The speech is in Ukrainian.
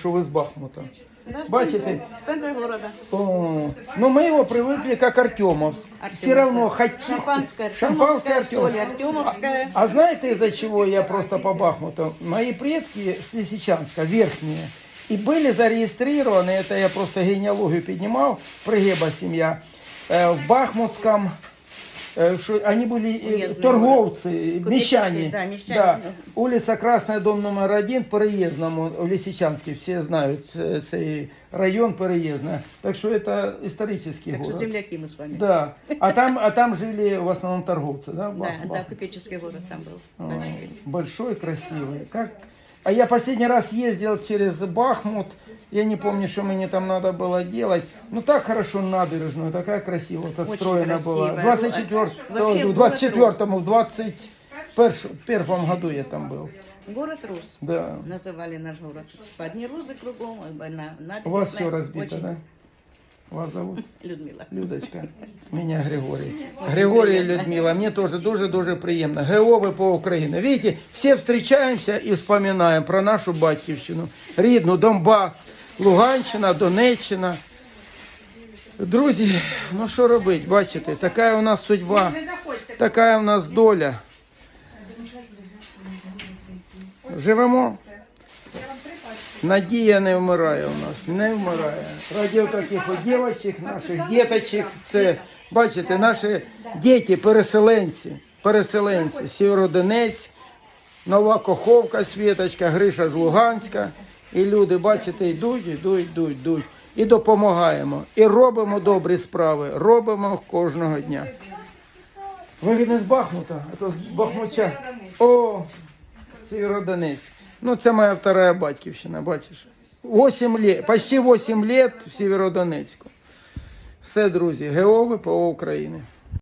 Что вы с Бахмута? Да, с Бачите? центра, с центра города. О, но мы его привыкли как Артемовск. Все равно хотим. Шампанское, Шампанское Артемовская, соль, Артемовская. А знаете из-за чего я просто по Бахмуту? Мои предки с Лисичанска, верхние, и были зарегистрированы, это я просто генеалогию поднимал, Пригеба семья, э, в Бахмутском, э, что они были э, Уездные торговцы, Купеческие, мещане. да, мещане, Да. да. Улица Красная, дом номер один, Переездному, в Лисичанске, все знают э, цей район Переездна. Так что это исторический Так что город. земляки мы с вами. Да. А там, а там жили в основном торговцы, да? в Да, Бах- да, Бах- купеческий город там был. а, большой. Большой, красивый. Как... А я последний раз ездил через Бахмут. Я не помню, что мне там надо было делать. Ну так хорошо набережную, такая красивая вот отстроена была. В красивая. 24 Вообще в город 24 в 21 году я там был. Город Рус. Да. Называли наш город. По одни розы кругом, а на набережной. У вас все разбито, Очень. да? Вас зовут? Людмила. Людочка. Меня Григорий. Григорий и Людмила. Мне тоже дуже-дуже приємно. ГО по Україні. Видите, все встречаемся и вспоминаем про нашу батьківщину. Рідну, Донбас, Луганщина, Донеччина. Друзі, ну що робити, бачите, така у нас судьба, така у нас доля. Живемо. Надія не вмирає у нас, не вмирає. Раді таких от дівчаток, наших діточок, це, бачите, наші діти, переселенці, переселенці, Сєвєродонецьк, Нова Коховка, Світочка, Гриша з Луганська. І люди, бачите, йдуть, йдуть, йдуть, йдуть. І допомагаємо. І робимо добрі справи. Робимо кожного дня. Ви від не з Бахмута, а то з Бахмуча. О, Северодонецк. Ну, це моя вторая батьківщина, бачиш. 8 лет, почти 8 лет в Сєвєродонецьку. Все, друзі, ГО ВПО України.